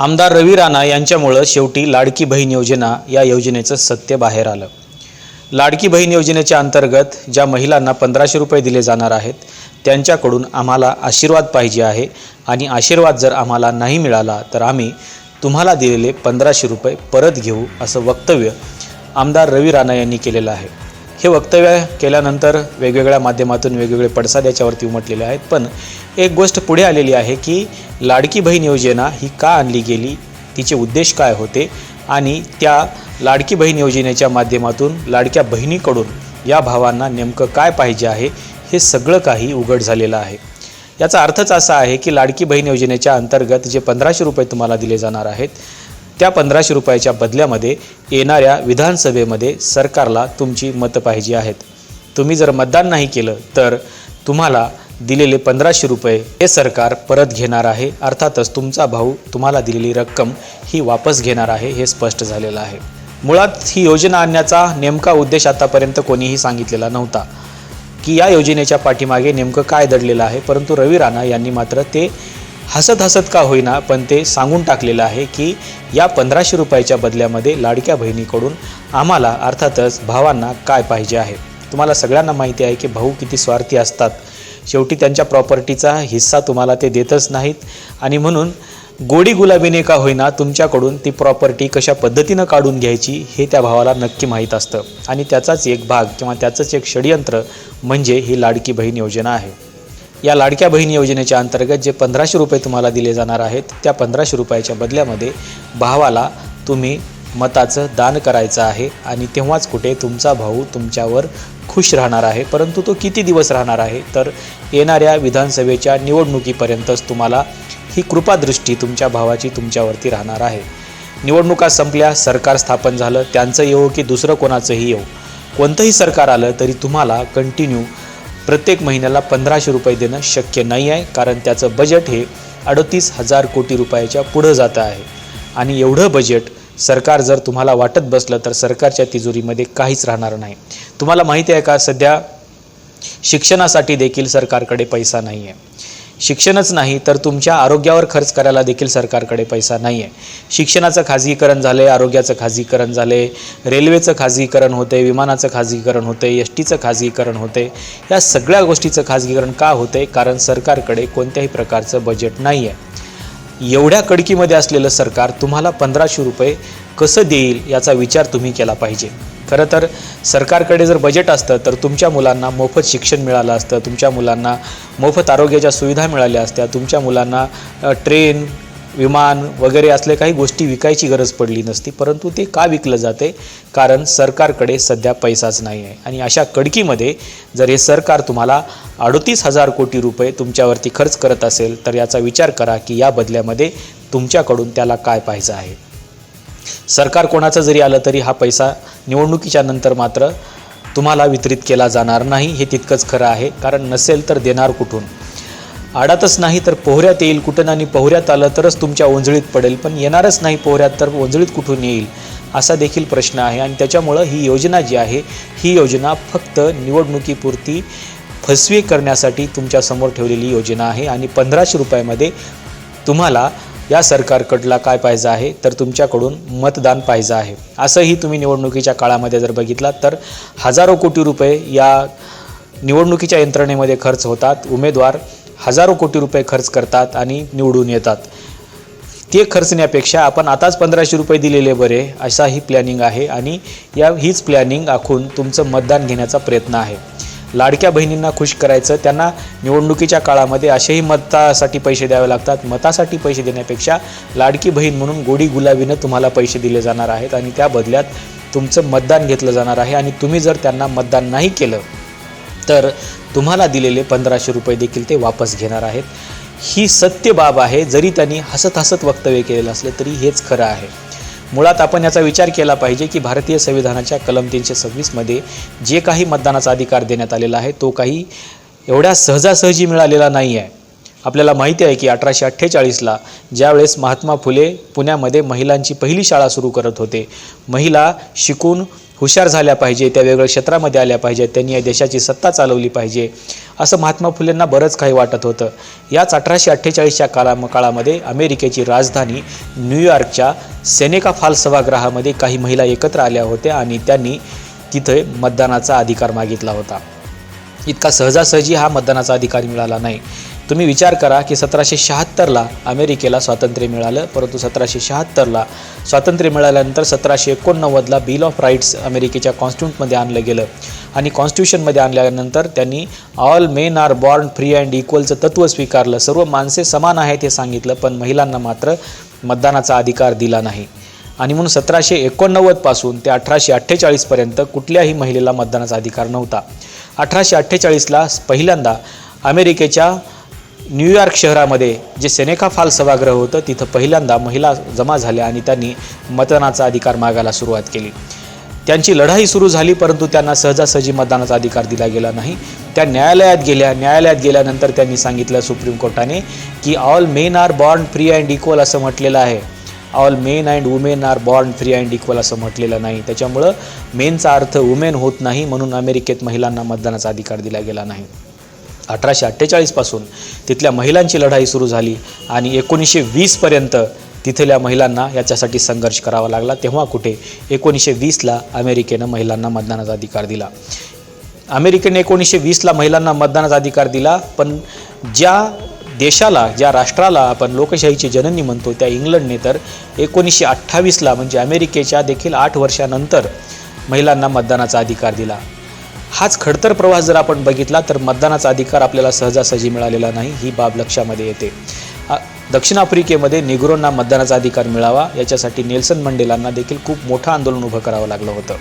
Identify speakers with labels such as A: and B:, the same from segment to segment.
A: आमदार रवी राणा यांच्यामुळं शेवटी लाडकी बहीण योजना या योजनेचं सत्य बाहेर आलं. लाडकी बहीण योजनेच्या अंतर्गत ज्या महिलांना पंधराशे रुपये दिले जाणार आहेत त्यांच्याकडून आम्हाला आशीर्वाद पाहिजे आहे आणि आशीर्वाद जर आम्हाला नाही मिळाला तर आम्ही तुम्हाला दिलेले पंधराशे रुपये परत घेऊ असं वक्तव्य आमदार रवी राणा यांनी केलेलं आहे. हे वक्तव्य केल्यानंतर वेगवेगळ्या माध्यमातून वेगवेगळे पडसाद याच्यावरती उमटलेले आहेत. पण एक गोष्ट पुढे आलेली आहे की लाडकी बहीण योजना ही का आणली गेली? तिचे उद्देश काय होते? आणि त्या लाडकी बहीण योजनेच्या माध्यमातून लाडक्या बहिणीकडून या भावांना नेमकं काय पाहिजे आहे? हे सगळं काही उघड झालेलं आहे. याचा अर्थच असा आहे की लाडकी बहीण योजनेच्या अंतर्गत जे पंधराशे रुपये तुम्हाला दिले जाणार आहेत त्या पंधराशे रुपयाच्या बदल्यामध्ये येणाऱ्या विधानसभेमध्ये सरकारला तुमची मतं पाहिजे आहेत. तुम्ही जर मतदान नाही केलं तर तुम्हाला दिलेले पंधराशे रुपये हे सरकार परत घेणार आहे. अर्थातच तुमचा भाऊ तुम्हाला दिलेली रक्कम ही वापस घेणार आहे हे स्पष्ट झालेलं आहे. मुळात ही योजना आणण्याचा नेमका उद्देश आतापर्यंत कोणीही सांगितलेला नव्हता. की या योजनेच्या पाठीमागे नेमकं काय दडलेलं आहे परंतु रवी राणा यांनी मात्र ते हसत हसत का होईना पण ते सांगून टाकलेलं आहे की या पंधराशे रुपयाच्या बदल्यामध्ये लाडक्या बहिणीकडून आम्हाला अर्थातच भावांना काय पाहिजे आहे? तुम्हाला सगळ्यांना माहिती आहे की भाऊ किती स्वार्थी असतात. शेवटी त्यांच्या प्रॉपर्टीचा हिस्सा तुम्हाला ते देतच नाहीत. आणि म्हणून गोडी गुलाबीने का होईना तुमच्याकडून ती प्रॉपर्टी कशा पद्धतीनं काढून घ्यायची हे त्या भावाला नक्की माहीत असतं. आणि त्याचाच एक भाग किंवा त्याचंच एक षडयंत्र म्हणजे ही लाडकी बहीण योजना आहे. या लाडक्या बहीण योजनेच्या अंतर्गत जे पंधराशे रुपये तुम्हाला दिले जाणार आहेत त्या पंधराशे रुपयाच्या बदल्यामध्ये भावाला तुम्ही मताचं दान करायचं आहे आणि तेव्हाच कुठे तुमचा भाऊ तुमच्यावर खुश राहणार आहे. परंतु तो किती दिवस राहणार आहे? तर येणाऱ्या विधानसभेच्या निवडणुकीपर्यंतच तुम्हाला ही कृपादृष्टी तुमच्या भावाची तुमच्यावरती राहणार आहे. निवडणुका संपल्या सरकार स्थापन झालं त्यांचं येऊ की दुसरं कोणाचंही येऊ कोणतंही सरकार आलं तरी तुम्हाला कंटिन्यू प्रत्येक महिन्याला पंधराशे रुपये देणं शक्य नाही आहे कारण त्याचं बजेट हे अडतीस हजार कोटी रुपयाच्या पुढं जातं आहे. आणि एवढं बजेट सरकार जर तुम्हाला वाटत बसलं तर सरकारच्या तिजोरीमध्ये काहीच राहणार नाही. तुम्हाला माहिती आहे का सध्या शिक्षणासाठी देखील सरकारकडे पैसा नाही आहे शिक्षणच नाही तर तुमच्या आरोग्यावर खर्च करायला देखील सरकारकडे पैसा नाही आहे शिक्षणाचं खाजगीकरण झालं आहे आरोग्याचं खाजगीकरण झालं आहे रेल्वेचं खाजगीकरण होते विमानाचं खाजगीकरण होते एस टीचं खाजगीकरण होते. या सगळ्या गोष्टीचं खाजगीकरण का होते? कारण सरकारकडे कोणत्याही प्रकारचं बजेट नाही आहे एवढ्या कडकीमध्ये असलेलं सरकार तुम्हाला पंधराशे रुपये कसं देईल याचा विचार तुम्ही केला पाहिजे. खरं तर सरकारकडे जर बजेट असतं तर तुमच्या मुलांना मोफत शिक्षण मिळालं असतं तुमच्या मुलांना मोफत आरोग्याच्या सुविधा मिळाल्या असत्या तुमच्या मुलांना ट्रेन विमान वगैरे असले काही गोष्टी विकायची गरज पडली नसती परंतु ते का विकलं जाते? कारण सरकारकडे सध्या पैसाच नाही आहे. आणि अशा कडकीमध्ये जर हे सरकार तुम्हाला अडतीस हजार कोटी रुपये तुमच्यावरती खर्च करत असेल तर याचा विचार करा की या बदल्यामध्ये तुमच्याकडून त्याला काय पाहिजे आहे. सरकार कोणाचं जरी आलं तरी हा पैसा निवडणुकीच्या नंतर मात्र तुम्हाला वितरित केला जाणार नाही हे तितकंच खरं आहे. कारण नसेल तर देणार कुठून? आडातच नाही तर पोहऱ्यात येईल. कुठं आणि पोहऱ्यात आलं तरच तुमच्या ओंजळीत पडेल. पण येणारच नाही पोहऱ्यात तर ओंजळीत कुठून येईल? असा देखील प्रश्न आहे. आणि त्याच्यामुळं ही योजना जी आहे ही योजना फक्त निवडणुकीपुरती फसवी करण्यासाठी तुमच्यासमोर ठेवलेली योजना आहे. आणि पंधराशे रुपयामध्ये तुम्हाला या सरकारकडला काय पाहिजे आहे तर तुमच्याकडून मतदान पाहिजे आहे. असंही तुम्ही निवडणुकीच्या काळामध्ये जर बघितलात तर हजारो कोटी रुपये या निवडणुकीच्या यंत्रणेमध्ये खर्च होतात. उमेदवार हजारो कोटी रुपये खर्च करतात आणि निवडून येतात. ते खर्चण्यापेक्षा आपण आताच पंधराशे रुपये दिलेले बरे असा ही प्लॅनिंग आहे आणि या हीच प्लॅनिंग आखून तुमचं मतदान घेण्याचा प्रयत्न आहे. लाडक्या बहिणींना खुश करायचं त्यांना निवडणुकीच्या काळामध्ये असेही मतासाठी पैसे द्यावे लागतात. मतासाठी पैसे देण्यापेक्षा लाडकी बहीण म्हणून गोडी गुलाबीनं तुम्हाला पैसे दिले जाणार आहेत आणि त्या बदल्यात तुमचं मतदान घेतलं जाणार आहे आणि तुम्ही जर त्यांना मतदान नाही केलं तर तुम्हाला दिलेले पंधराशे रुपये देखील ते वापस घेणार आहेत. ही सत्य बाब आहे. जरी त्यांनी हसत हसत वक्तव्य केलेलं असलं तरी हेच खरं आहे. मुळात आपण याचा विचार केला पाहिजे की भारतीय संविधानाच्या कलम तीनशे सव्वीसमध्ये जे काही मतदानाचा अधिकार देण्यात आलेला आहे तो काही एवढ्या सहजासहजी मिळालेला नाही आहे आपल्याला माहिती आहे की अठराशे अठ्ठेचाळीसला ज्यावेळेस महात्मा फुले पुण्यामध्ये महिलांची पहिली शाळा सुरू करत होते महिला शिकून हुशार झाल्या पाहिजे त्या वेगळ्या क्षेत्रामध्ये आल्या पाहिजेत त्यांनी या देशाची सत्ता चालवली पाहिजे असं महात्मा फुलेंना बरंच काही वाटत होतं. याच अठराशे अठ्ठेचाळीसच्या काळा काळामध्ये अमेरिकेची राजधानी न्यूयॉर्कच्या सेनेका फाल सभागृहामध्ये काही महिला एकत्र आल्या होत्या आणि त्यांनी तिथे मतदानाचा अधिकार मागितला होता. इतका सहजासहजी हा मतदानाचा अधिकार मिळाला नाही. तुम्ही विचार करा की सतराशे शहात्तरला अमेरिकेला स्वातंत्र्य मिळालं परंतु सतराशे शहात्तरला स्वातंत्र्य मिळाल्यानंतर सतराशे एकोणनव्वदला बिल ऑफ राईट्स अमेरिकेच्या कॉन्स्टिट्यूटमध्ये आणलं गेलं. आणि कॉन्स्टिट्यूशनमध्ये आणल्यानंतर त्यांनी all men are born free and इक्वलचं तत्त्व स्वीकारलं. सर्व माणसे समान आहेत हे सांगितलं पण महिलांना मात्र मतदानाचा अधिकार दिला नाही. आणि म्हणून सतराशे एकोणनव्वदपासून ते अठराशे अठ्ठेचाळीसपर्यंत कुठल्याही महिलेला मतदानाचा अधिकार नव्हता. अठराशे अठ्ठेचाळीसला पहिल्यांदा अमेरिकेच्या न्यूयॉर्क शहरामध्ये जे सेनेका फाल सभागृह होतं तिथं पहिल्यांदा महिला जमा झाल्या आणि त्यांनी मतदानाचा अधिकार मागायला सुरुवात केली. त्यांची लढाई सुरू झाली परंतु त्यांना सहजासहजी मतदानाचा अधिकार दिला गेला नाही. त्या न्यायालयात गेल्या न्यायालयात गेल्यानंतर त्यांनी सांगितलं सुप्रीम कोर्टाने की all men are born free and equal असं म्हटलेलं आहे. All men and women are born free and equal असं म्हटलेलं नाही. त्याच्यामुळं मेनचा अर्थ वुमेन होत नाही म्हणून अमेरिकेत महिलांना मतदानाचा अधिकार दिला गेला नाही. अठराशे अठ्ठेचाळीसपासून तिथल्या महिलांची लढाई सुरू झाली आणि एकोणीसशे वीसपर्यंत तिथल्या महिलांना याच्यासाठी संघर्ष करावा लागला. तेव्हा कुठे? एकोणीसशे वीसला अमेरिकेनं महिलांना मतदानाचा अधिकार दिला. अमेरिकेने एकोणीसशे वीसला महिलांना मतदानाचा अधिकार दिला पण ज्या देशाला ज्या राष्ट्राला आपण लोकशाहीची जननी म्हणतो त्या इंग्लंडने तर एकोणीसशे अठ्ठावीसला म्हणजे अमेरिकेच्या देखील आठ वर्षानंतर महिलांना मतदानाचा अधिकार दिला. हाच खडतर प्रवास जर आपण बघितला तर मतदानाचा अधिकार आपल्याला सहजासहजी मिळालेला नाही ही बाब लक्षामध्ये येते. दक्षिण आफ्रिकेमध्ये निग्रोंना मतदानाचा अधिकार मिळावा याच्यासाठी नेल्सन मंडेलांना देखील खूप मोठं आंदोलन उभं करावं लागलं होतं.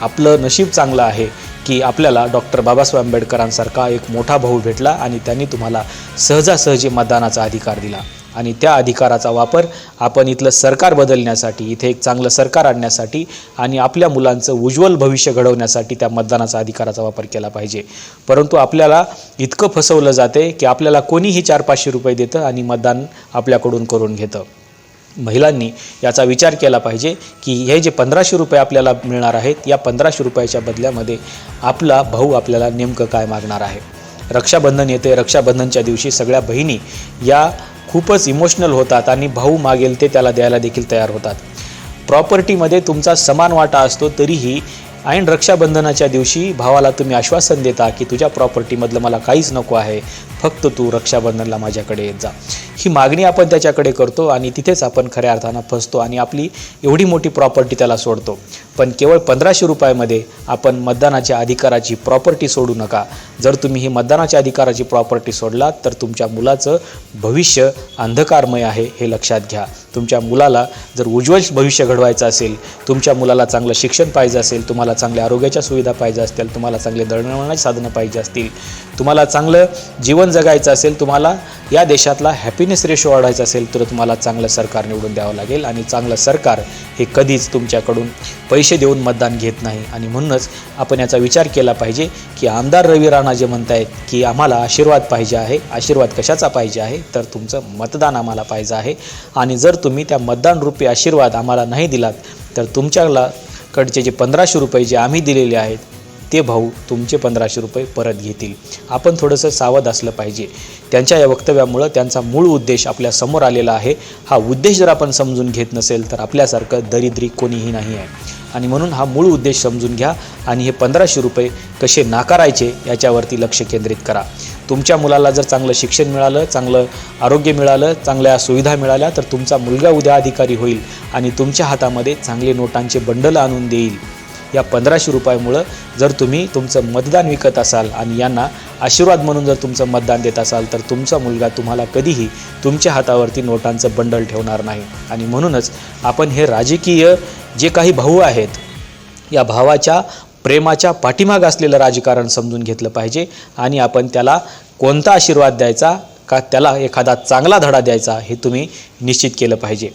A: आपलं नशीब चांगलं आहे की आपल्याला डॉक्टर बाबासाहेब आंबेडकरांसारखा एक मोठा भाऊ भेटला आणि त्यांनी तुम्हाला सहजासहजी मतदानाचा अधिकार दिला. आणि त्या अधिकाराचा वापर आपण इथलं सरकार बदलण्यासाठी इथे एक चांगलं सरकार आणण्यासाठी आणि आपल्या मुलांचं उज्ज्वल भविष्य घडवण्यासाठी त्या मतदानाचा अधिकाराचा वापर केला पाहिजे. परंतु आपल्याला इतकं फसवलं जाते की आपल्याला कोणीही चार पाचशे रुपये देतं आणि मतदान आपल्याकडून करून घेतं. महिलांनी याचा विचार केला पाहिजे की हे जे पंधराशे रुपये आपल्याला मिळणार आहेत या पंधराशे रुपयाच्या बदल्यामध्ये आपला भाऊ आपल्याला नेमकं काय मागणार आहे? रक्षाबंधन येते रक्षाबंधनच्या दिवशी सगळ्या बहिणी या खूपच इमोशनल होतात आणि भाऊ मागेल ते त्याला द्यायला देखील तयार होतात. प्रॉपर्टीमध्ये तुमचा समान वाटा असतो तरीही ऐन रक्षाबंधनाच्या दिवशी भावाला तुम्ही आश्वासन देता की तुझ्या प्रॉपर्टीमधलं मला काहीच नको आहे. फक्त तू रक्षाबंधनला माझ्याकडे येत जा. ही मागणी आपण त्याच्याकडे करतो आणि तिथेच आपण खऱ्या अर्थानं फसतो आणि आपली एवढी मोठी प्रॉपर्टी त्याला सोडतो. पण केवळ पंधराशे रुपयामध्ये आपण मतदानाच्या अधिकाराची प्रॉपर्टी सोडू नका. जर तुम्ही ही मतदानाच्या अधिकाराची प्रॉपर्टी सोडलात तर तुमच्या मुलाचं भविष्य अंधकारमय आहे हे लक्षात घ्या. तुमच्या मुलाला जर उज्ज्वल भविष्य घडवायचं असेल तुमच्या मुलाला चांगलं शिक्षण पाहिजे असेल तुम्हाला चांगल्या आरोग्याच्या सुविधा पाहिजे असतील तुम्हाला चांगले दळणवळणाची साधनं पाहिजे असतील तुम्हाला चांगलं जीवन जगायचं असेल तुम्हाला या देशातला हॅपी हॅपीनेस रेशो वाढवायचा असेल तर तुम्हाला चांगलं सरकार निवडून द्यावं लागेल आणि चांगलं सरकार हे कधीच तुमच्याकडून पैसे देऊन मतदान घेत नाही. आणि म्हणूनच आपण याचा विचार केला पाहिजे की आमदार रवी राणा जे म्हणत आहेत की आम्हाला आशीर्वाद पाहिजे आहे आशीर्वाद कशाचा पाहिजे आहे तर तुमचं मतदान आम्हाला पाहिजे आहे. आणि जर तुम्ही त्या मतदान रूपी आशीर्वाद आम्हाला नाही दिलात तर तुमच्याला कडचे जे पंधराशे रुपये जे आम्ही दिलेले आहेत ते भाऊ तुमचे पंधराशे रुपये परत घेतील. आपण थोडंसं सावध असलं पाहिजे. त्यांच्या या वक्तव्यामुळं त्यांचा मूळ उद्देश आपल्यासमोर आलेला आहे. हा उद्देश जर आपण समजून घेत नसेल तर आपल्यासारखं दरिद्री कोणीही नाही आहे. आणि म्हणून हा मूळ उद्देश समजून घ्या आणि हे पंधराशे रुपये कसे नाकारायचे याच्यावरती लक्ष केंद्रित करा. तुमच्या मुलाला जर चांगलं शिक्षण मिळालं चांगलं आरोग्य मिळालं चांगल्या सुविधा मिळाल्या तर तुमचा मुलगा उद्या अधिकारी होईल आणि तुमच्या हातामध्ये चांगले नोटांचे बंडल आणून देईल. या पंधराशे रुपयामुळं जर तुम्ही तुमचं मतदान विकत असाल आणि यांना आशीर्वाद म्हणून जर तुमचं मतदान देत असाल तर तुमचा मुलगा तुम्हाला कधीही तुमच्या हातावरती नोटांचं बंडल ठेवणार नाही. आणि म्हणूनच आपण हे राजकीय जे काही भाऊ आहेत या भावाच्या प्रेमाच्या पाठीमाग असलेलं राजकारण समजून घेतलं पाहिजे आणि आपण त्याला कोणता आशीर्वाद द्यायचा का त्याला एखादा चांगला धडा द्यायचा हे तुम्ही निश्चित केलं पाहिजे.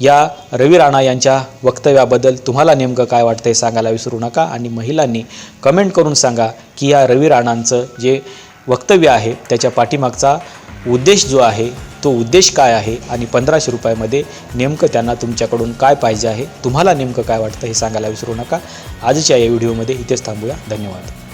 A: या रवी राणा यांच्या वक्तव्याबद्दल तुम्हाला नेमकं काय वाटतं हे सांगायला विसरू नका आणि महिलांनी कमेंट करून सांगा की या रवी राणांचं जे वक्तव्य आहे त्याच्या पाठीमागचा उद्देश जो आहे तो उद्देश काय आहे आणि पंधराशे रुपयामध्ये नेमकं त्यांना तुमच्याकडून काय पाहिजे आहे तुम्हाला नेमकं काय वाटतं हे सांगायला विसरू नका. आजच्या या व्हिडिओमध्ये इथेच थांबूया. धन्यवाद.